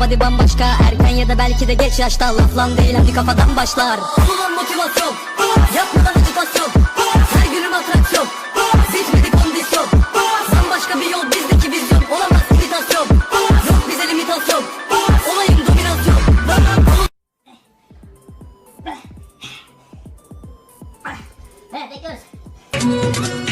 body bambaşka Erken ya da belki de geç yaşta Laflan değil hadi kafadan başlar. Bulan motivasyon Yapmadan acıtasyon Her günüm atraksiyon Bitmedi kondisyon. Bambaşka bir yol bizdeki vizyon Olamaz imitasyon Yok bize limitasyon Olayım dominasyon Ver bekliyoruz